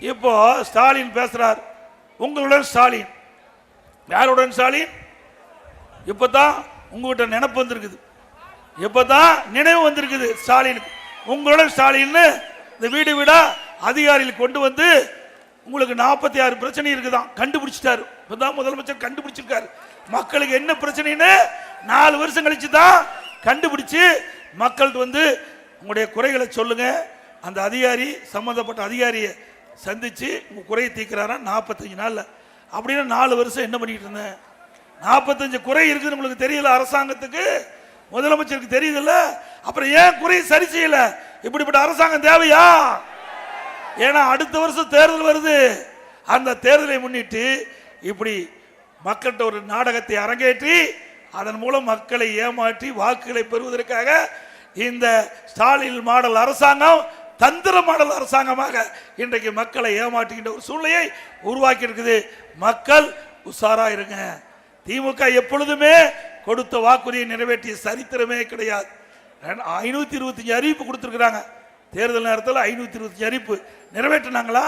இப்போ ஸ்டாலின் பேசுறார். உங்களுடன் ஸ்டாலின். யாருடன் ஸ்டாலின்? இப்பதான் உங்ககிட்ட நினைப்பு வந்திருக்குது. இப்பதான் நினைவு வந்திருக்குது ஸ்டாலினுக்கு. உங்களுடன் ஸ்டாலின்னு இந்த வீடு வீடா அதிகாரிகள் கொண்டு வந்து உங்களுக்கு நாற்பத்தி ஆறு பிரச்சனை இருக்குதான். கண்டுபிடிச்சிட்டாரு. இப்பதான் முதலமைச்சர் கண்டுபிடிச்சிருக்காரு. மக்களுக்கு என்ன பிரச்சனைன்னு நாலு வருஷம் கழிச்சு தான் கண்டுபிடிச்சு மக்கள்கிட்ட வந்து உங்களுடைய குறைகளை சொல்லுங்க. அந்த அதிகாரி சம்பந்தப்பட்ட அதிகாரியை சந்திச்சு உங்க குறையை தீர்க்கிறாரா? நாற்பத்தஞ்சு நாள்ல. அப்படின்னா நாலு வருஷம் என்ன பண்ணிக்கிட்டு இருந்தேன்? நாற்பத்தஞ்சு குறை இருக்குது உங்களுக்கு தெரியல அரசாங்கத்துக்கு? முதலமைச்சருக்கு தெரியுதுல்ல? அப்புறம் ஏன் குறை சரி செய்யல? இப்படிப்பட்ட அரசாங்கம் தேவையா? ஏன்னா அடுத்த வருஷம் தேர்தல் வருது. அந்த தேர்தலை முன்னிட்டு இப்படி மக்கள்கிட்ட ஒரு நாடகத்தை அரங்கேற்றி அதன் மூலம் மக்களை ஏமாற்றி வாக்குகளை பெறுவதற்காக இந்த ஸ்டாலின் மாடல் அரசாங்கம் தந்திரமானது அரசாங்கமாக இன்றைக்கு மக்களை ஏமாற்றுகின்ற ஒரு சூழ்நிலையை உருவாக்கி இருக்குது மக்கள் உஷாரா இருங்க. திமுக எப்பொழுதுமே கொடுத்த வாக்குறுதியை நிறைவேற்றிய சரித்திரமே கிடையாது. ஐநூத்தி இருபத்தஞ்சு அறிவிப்பு கொடுத்துருக்குறாங்க. தேர்தல் நேரத்தில் ஐநூத்தி இருபத்தஞ்சு அறிவிப்பு நிறைவேற்றினாங்களா?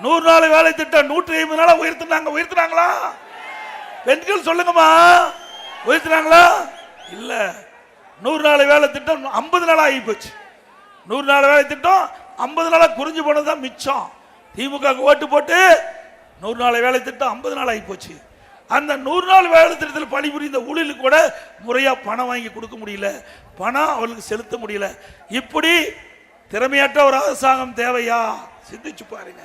நூறு நாள் வேலை திட்டம் நூற்றி ஐம்பது நாளா உயர்த்தினாங்க. உயர்த்தினாங்களா? பெண்கள் சொல்லுங்கம்மா. உயர்த்தினாங்களா? இல்ல. நூறு நாள் வேலை திட்டம் ஐம்பது நாள் ஆகி போச்சு நூறு நாள் வேலை திட்டம் ஐம்பது நாளாக குறிஞ்சு போனது தான் மிச்சம். திமுக ஓட்டு போட்டு நூறு நாள் வேலை திட்டம் ஐம்பது நாள் ஆகி போச்சு. அந்த நூறு நாள் வேலை திட்டத்தில் பணிபுரிந்த ஊழியர்களுக்கு கூட முறையாக பணம் வாங்கி கொடுக்க முடியல. பணம் அவளுக்கு செலுத்த முடியல. இப்படி திறமையற்ற ஒரு அரசாங்கம் தேவையா? சிந்திச்சு பாருங்க.